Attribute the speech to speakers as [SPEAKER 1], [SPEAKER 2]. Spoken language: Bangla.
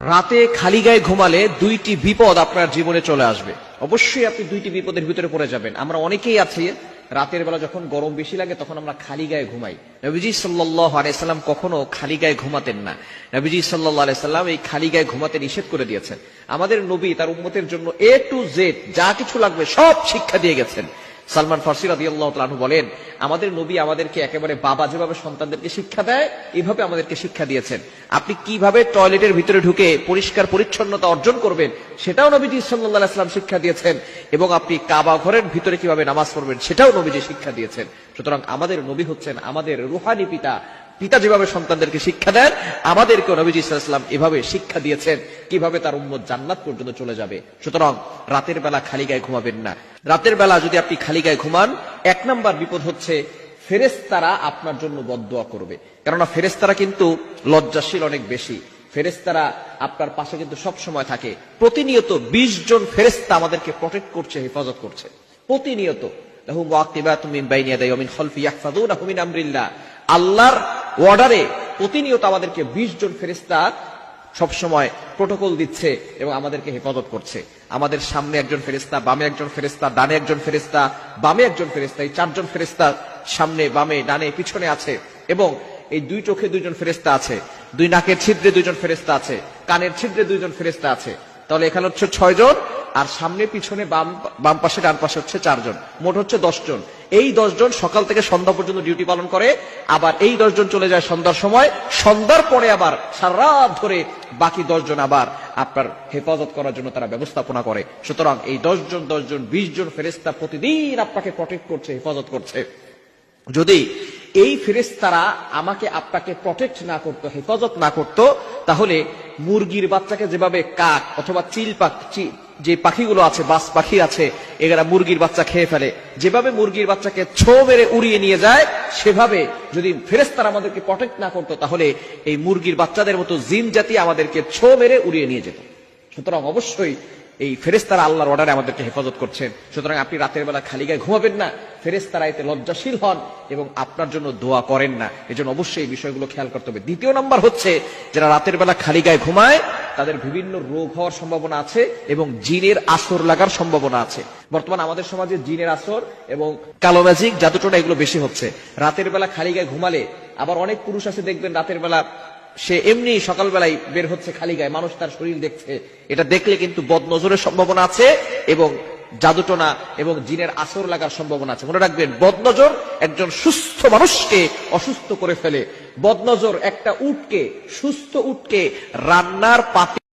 [SPEAKER 1] রাতে খালি গায়ে ঘুমালে দুইটি বিপদ আপনার জীবনে চলে আসবে। অবশ্যই আপনি দুইটি বিপদের ভিতরে পড়ে যাবেন। আমরা অনেকেই আছি, রাতের বেলা যখন গরম বেশি লাগে তখন আমরা খালি গায়ে ঘুমাই। নবীজি সাল্লাহ আলাইসাল্লাম কখনো খালি গায়ে ঘুমাতেন না। নবীজি সাল্লাহ আলাইসাল্লাম এই খালি গায়ে ঘুমাতে নিষেধ করে দিয়েছেন। আমাদের নবী তার উম্মতের জন্য এ টু জেড যা কিছু লাগবে সব শিক্ষা দিয়ে গেছেন। সালমান ফার্সি রাদি আল্লাহ তালু বলেন, আমাদের নবী আমাদেরকে একেবারে বাবা যেভাবে সন্তানদেরকে শিক্ষা দেয় এইভাবে আমাদেরকে শিক্ষা দিয়েছেন। আপনি কীভাবে টয়লেটের ভিতরে ঢুকে পরিষ্কার পরিচ্ছন্নতা অর্জন করবেন, সেটাও নবীজি ইসলাম শিক্ষা দিয়েছেন এবং আপনি কাবা ঘরের ভিতরে কীভাবে নামাজ পড়বেন, সেটাও নবীজি শিক্ষা দিয়েছেন। সুতরাং আমাদের নবী হচ্ছেন আমাদের রুহানি পিতা পিতা যেভাবে সন্তানদেরকে শিক্ষা দেন, আমাদেরকেও নবীজি ইসলাম এভাবে শিক্ষা দিয়েছেন, কীভাবে তার উম্মত জান্নাত পর্যন্ত চলে যাবে। সুতরাং রাতের বেলা খালি গায়ে ঘুমাবেন না। রাতের বেলা যদি আপনি খালি গায়ে ঘুমান, এক নাম্বার বিপদ হচ্ছে ফেরেস্তারা আপনার জন্য বদদোয়া করবে। কেননা ফেরেস্তারা কিন্তু লজ্জাশীল অনেক বেশি। ফেরেস্তারা আপনার পাশে কিন্তু সব সময় থাকে। প্রতিনিয়ত ২০ জন ফেরেস্তা আমাদেরকে প্রটেক্ট করছে, হেফাজত করছে। প্রতিনিয়ত। আল্লাহর অর্ডারে প্রতিনিয়ত আমাদেরকে ২০ জন ফেরেস্তা সবসময় প্রোটোকল দিচ্ছে এবং আমাদেরকে হেফাজত করছে। আমাদের সামনে একজন ফেরিস্তা বামে একজন ফেরেস্তা ডানে একজন ফেরিস্তা বামে একজন ফেরেস্তা এই চারজন ফেরেস্তা সামনে, বামে, ডানে, পিছনে আছে এবং এই দুই চোখে দুইজন ফেরেস্তা আছে, দুই নাকের ছিদ্রে দুইজন ফেরেস্তা আছে, কানের ছিদ্রে দুইজন ফেরেস্তা আছে। তাহলে এখানে হচ্ছে ছয় জন আর সামনে, পিছনে, বাম বাম পাশে, ডান পাশে হচ্ছে চারজন। মোট হচ্ছে দশ জন এই দশ জন সকাল থেকে সন্ধ্যা পর্যন্ত ডিউটি পালন করে। আবার এই দশ জন চলে যায় সন্ধ্যার সময়। সন্ধ্যার পরে আবার সারা রাত ধরে বাকি দশ জন আবার আপনার হেফাজত করার জন্য তারা ব্যবস্থাপনা করে। সুতরাং এই দশ জন দশ জন বিশ জন ফেরেস্তা প্রতিদিন আপনাকে প্রটেক্ট করছে, হেফাজত করছে। যদি এই ফেরেস্তারা আমাকে আপনাকে প্রটেক্ট না করতো, হেফাজত না করতো, তাহলে মুরগির বাচ্চাকে যেভাবে কাক অথবা চিল পাখি যে পাখিগুলো আছে, বাস পাখি আছে, এরা মুরগির বাচ্চা খেয়ে ফেলে। যেভাবে মুরগির বাচ্চাকে ছো মেরে উড়িয়ে নিয়ে যায়, সেভাবে যদি ফেরেস্তারা আমাদেরকে প্রটেক্ট না করতো, তাহলে এই মুরগির বাচ্চাদের মতো জিন জাতি আমাদেরকে ছো মেরে উড়িয়ে নিয়ে যেত। সুতরাং অবশ্যই এই ফেরেস্তারা আল্লাহর অর্ডারে আমাদেরকে হেফাজত করছেন। সুতরাং আপনি রাতের বেলা খালি গায়ে ঘুমাবেন না ফেরেস্তারা এতে লজ্জাশীল হন এবং আপনার জন্য দোয়া করেন না। এজন্য অবশ্যই এই বিষয়গুলো খেয়াল করতে হবে। দ্বিতীয় নম্বর হচ্ছে, যারা রাতের বেলা খালি গায়ে ঘুমায় তাদের বিভিন্ন রোগ হওয়ার সম্ভাবনা আছে এবং জিনের আসর লাগার সম্ভাবনা আছে। বর্তমান আমাদের সমাজে জিনের আসর এবং কালো ম্যাজিক জাদুটোনা এগুলো বেশি হচ্ছে। রাতের বেলা খালি গায়ে ঘুমালে আবার অনেক পুরুষ আছে দেখবেন রাতের বেলা সে এমনি সকালবেলায় বের হচ্ছে খালি গায়ে। মানুষ তার শরীর দেখছে। এটা দেখলে কিন্তু বদ নজরের সম্ভাবনা আছে এবং জাদুটনা এবং জিনের আসর লাগার সম্ভাবনা আছে। মনে রাখবেন, বদনজর একজন সুস্থ মানুষকে অসুস্থ করে ফেলে। বদনজর একটা উটকে, সুস্থ উটকে রান্নার পাতি